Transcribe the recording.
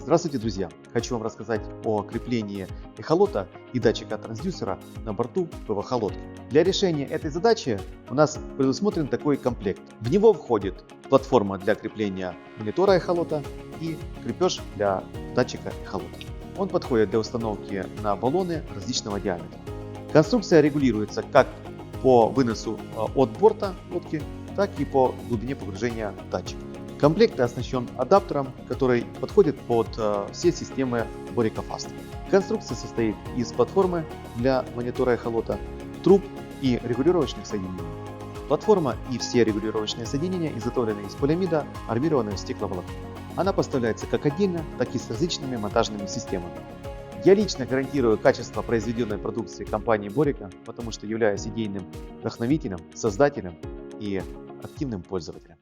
Здравствуйте, друзья! Хочу вам рассказать о креплении эхолота и датчика трансдюсера на борту ПВХ лодки. Для решения этой задачи у нас предусмотрен такой комплект. В него входит платформа для крепления монитора эхолота и крепеж для датчика эхолота. Он подходит для установки на баллоны различного диаметра. Конструкция регулируется как по выносу э, от борта лодки, так и по глубине погружения датчика. Комплект оснащен адаптером, который подходит под э, все системы Borica Fast. Конструкция состоит из платформы для монитора эхолота, труб и регулировочных соединений. Платформа и все регулировочные соединения изготовлены из полиамида, армированного стекловолокна. Она поставляется как отдельно, так и с различными монтажными системами. Я лично гарантирую качество произведенной продукции компании Borica, потому что являюсь идейным вдохновителем, создателем и активным пользователем.